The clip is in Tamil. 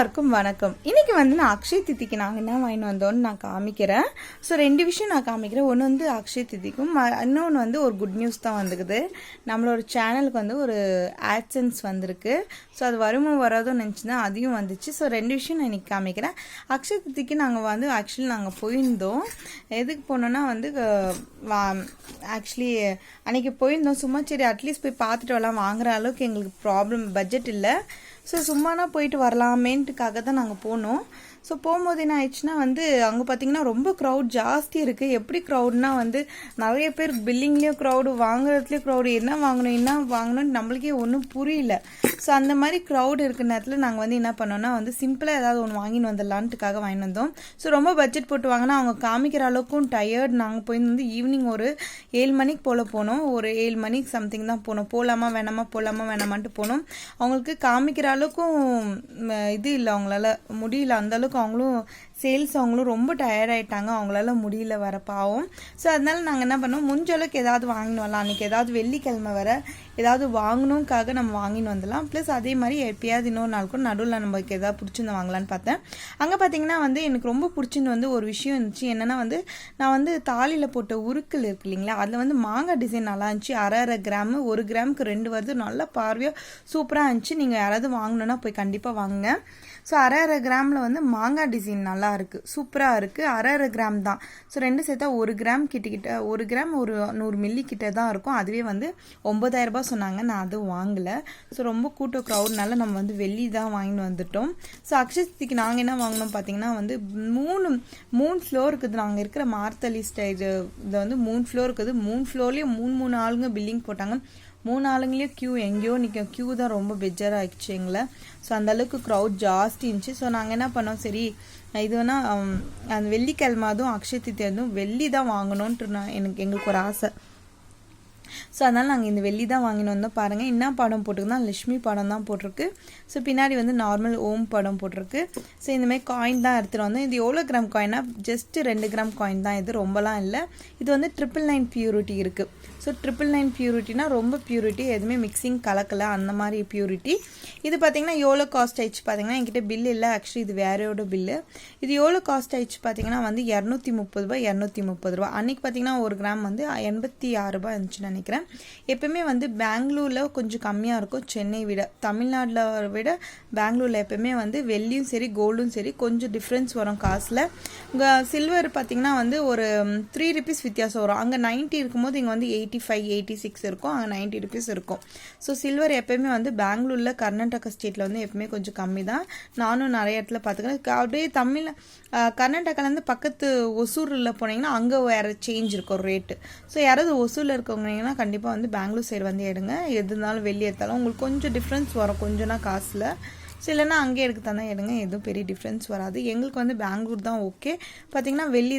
எல்லாருக்கும் வணக்கம். இன்றைக்கி வந்து நான் அக்ஷய் திதிக்கு நாங்கள் என்ன வாங்கிட்டு வந்தோம்னு நான் காமிக்கிறேன். ஸோ ரெண்டு விஷயம் நான் காமிக்கிறேன். ஒன்று வந்து அக்ஷய் திதிக்கும் இன்னொன்று வந்து ஒரு குட் நியூஸ் தான் வந்துக்குது. நம்மளோட சேனலுக்கு வந்து ஒரு ஆட்சன்ஸ் வந்திருக்கு. ஸோ அது வருமோ வராதோ நினச்சினா அதையும் வந்துச்சு. ஸோ ரெண்டு விஷயம் நான் இன்றைக்கி காமிக்கிறேன். அக்ஷய் திதிக்கு நாங்கள் வந்து ஆக்சுவலி நாங்கள் போயிருந்தோம். எதுக்கு போனோன்னா வந்து ஆக்சுவலி அன்றைக்கி போயிருந்தோம். சும்மா சரி அட்லீஸ்ட் போய் பார்த்துட்டு வரலாம். வாங்குற அளவுக்கு எங்களுக்கு ப்ராப்ளம் பட்ஜெட் இல்லை. ஸோ சும்மானா போயிட்டு வரலாமேன்ட்டுக்காக தான் நாங்கள் போனோம். ஸோ போகும்போது என்ன ஆயிடுச்சுன்னா வந்து அங்கே பார்த்தீங்கன்னா ரொம்ப க்ரௌட் ஜாஸ்தி இருக்குது எப்படி க்ரௌட்னா வந்து நிறைய பேர் பில்லிங்லேயும் க்ரௌடு வாங்குறதுலேயும் க்ரௌடு என்ன வாங்கணும் என்ன வாங்கணும்னு நம்மளுக்கே ஒன்றும் புரியல. ஸோ அந்த மாதிரி க்ரௌட் இருக்கிற நேரத்தில் நாங்கள் வந்து என்ன பண்ணோம்னா வந்து சிம்பிளாக ஏதாவது ஒன்று வாங்கின்னு வந்துடலான்ட்டுக்காக வாங்கிட்டு வந்தோம். ஸோ ரொம்ப பட்ஜெட் போட்டு வாங்கினா அவங்க காமிக்கிற அளவுக்கும் டயர்ட் நாங்கள் போய் வந்து ஈவினிங் ஒரு ஏழு மணிக்கு போல் போனோம். ஒரு ஏழு மணிக்கு சம்திங் தான் போனோம். போகலாமா வேணாமா போகலாமா வேணாமான்ட்டு போனோம். அவங்களுக்கு காமிக்கிற அளவுக்கும் இது இல்லை அவங்களால முடியல. அந்த அளவுக்கு அவங்களும் சேல்ஸ் அவங்களும் ரொம்ப டயர்ட் ஆயிட்டாங்க. அவங்களால முடியல வர பாவம். ஸோ அதனால நாங்கள் என்ன பண்ணோம்? முடிஞ்ச அளவுக்கு ஏதாவது வாங்கின்னு வரலாம். அன்றைக்கி ஏதாவது வெள்ளிக்கிழமை வர ஏதாவது வாங்கணுக்காக நம்ம வாங்கின்னு வந்துடலாம். ப்ளஸ் அதே மாதிரி எப்பயாவது இன்னொரு நாள் கூட நடுவில் நமக்கு ஏதாவது பிடிச்சிருந்து வாங்கலான்னு பார்த்தேன். அங்கே பார்த்தீங்கன்னா வந்து எனக்கு ரொம்ப பிடிச்சிருந்து வந்து ஒரு விஷயம் இருந்துச்சு. என்னென்னா வந்து நான் வந்து தாலியில் போட்ட உருக்கள் இருக்கு இல்லைங்களா? அதில் வந்து மாங்காய் டிசைன் நல்லா இருந்துச்சு. அரை அரை கிராமு ஒரு கிராமுக்கு ரெண்டு வருது. நல்ல பார்வையாக சூப்பராக இருந்துச்சு. நீங்கள் யாராவது வாங்கணுன்னா போய் கண்டிப்பாக வாங்குங்க. ஸோ அரை அரை கிராமில் வந்து மாங்காய் டிசைன் நல்லா இருக்குது சூப்பராக இருக்குது அரை அரை கிராம் தான். ஸோ ரெண்டு சேர்த்தா ஒரு கிராம் கிட்டக்கிட்ட ஒரு கிராம் ஒரு நூறு மில்லி கிட்ட தான் இருக்கும். அதுவே வந்து ஒம்பதாயிரரூபா ரூபாய் சொன்னாங்க. நான் அதுவும் வாங்கலை. ஸோ ரொம்ப கூட்டம் க்ரௌட்னால நம்ம வந்து வெள்ளி தான் வாங்கிட்டு வந்துட்டோம். ஸோ அக்ஷயத்திக்கு நாங்கள் என்ன வாங்கினோம் பார்த்தீங்கன்னா வந்து மூணு மூணு ஃப்ளோர் இருக்குது. நாங்கள் இருக்கிற மார்த்தலி ஸ்டைல் இதை வந்து மூணு ஃப்ளோர் இருக்குது. மூணு ஃப்ளோர்லேயும் மூணு மூணு ஆளுங்க பில்லிங் போட்டாங்க. மூணு ஆளுங்களையும் க்யூ எங்கேயோ நிற்கும் க்யூ தான் ரொம்ப பெஜர் ஆகிடுச்சு எங்களை. ஸோ அந்த அளவுக்கு க்ரௌட் ஜாஸ்தி இருந்துச்சு. ஸோ நாங்கள் என்ன பண்ணோம்? சரி இது வேணால் அந்த வெள்ளிக்கிழமை அதுவும் அக்ஷய திதி அதுவும் வெள்ளி தான் வாங்கணுன்ட்டு நான் எனக்கு எங்களுக்கு ஒரு ஆசை. ஸோ அதனால் நாங்கள் இந்த வெள்ளி தான் வாங்கினு வந்தோம். பாருங்கள் என்ன படம் போட்டிருக்குன்னா லட்சுமி படம் தான் போட்டிருக்கு. ஸோ பின்னாடி வந்து நார்மல் ஓம் படம் போட்டிருக்கு. ஸோ இந்தமாதிரி காயின் தான் எடுத்துகிட்டு வந்தோம். இது எவ்வளோ கிராம் காயினா ஜஸ்ட் ரெண்டு கிராம் காயின் தான். இது ரொம்பலாம் இல்லை. இது வந்து ட்ரிபிள் நைன் பியூரிட்டி இருக்குது ஸோ ட்ரிபிள் நைன் பியூரிட்டினா ரொம்ப பியூரிட்டி எதுவுமே மிக்சிங் கலக்கலை. அந்த மாதிரி பியூரிட்டி இது பார்த்தீங்கன்னா எவ்வளோ காஸ்ட் ஆயிடுச்சு பார்த்தீங்கன்னா என்கிட்ட பில் இல்லை. ஆக்சுவலி இது வேறையோட பில்லு இது எவ்வளோ காஸ்ட் ஆயிடுச்சு பார்த்தீங்கன்னா வந்து இரநூத்தி முப்பது ரூபாய் இரநூத்தி முப்பது ரூபா அன்றைக்கி பார்த்தீங்கன்னா ஒரு கிராம் வந்து எண்பத்தி ஆறு ரூபா இருந்துச்சுன்னு நினைக்கிறேன். எப்பவுமே வந்து பெங்களூரில் கொஞ்சம் கம்மியாக இருக்கும். சென்னை விட தமிழ்நாட்டில் விட பெங்களூரில் எப்பவுமே வந்து வெள்ளியும் சரி கோல்டும் சரி கொஞ்சம் டிஃப்ரென்ஸ் வரும் காசில். இங்கே சில்வர் பார்த்தீங்கன்னா வந்து ஒரு த்ரீ ருபீஸ் வித்தியாசம் வரும். அங்கே நைன்ட்டி இருக்கும்போது இங்கே வந்து எயிட்டி ஃபைவ் எயிட்டி சிக்ஸ் இருக்கும். அங்கே நைன்ட்டி ருபீஸ் இருக்கும். ஸோ சில்வர் எப்பயுமே வந்து பெங்களூரில் கர்நாடகா ஸ்டேட்டில் வந்து எப்பவுமே கொஞ்சம் கம்மி தான் நானும் நிறைய இடத்துல பார்த்துக்கிறேன் அப்படியே தமிழ் கர்நாடகாலேருந்து பக்கத்து ஒசூரில் போனீங்கன்னா அங்கே வேறு சேஞ்ச் இருக்கும் ரேட்டு ஸோ யாராவது ஒசூரில் இருக்கவங்கன்னா கண்டிப்பாக வந்து பெங்களூர் சைடு வந்து எடுங்க. எது இருந்தாலும் வெளியே எடுத்தாலும் உங்களுக்கு கொஞ்சம் டிஃப்ரென்ஸ் வரும். கொஞ்சம்னா காசில். ஸோ அங்கே எடுக்க தானே எடுங்க. எதுவும் பெரிய டிஃப்ரென்ஸ் வராது. எங்களுக்கு வந்து பெங்களூர் தான் ஓகே பார்த்தீங்கன்னா வெள்ளி தான்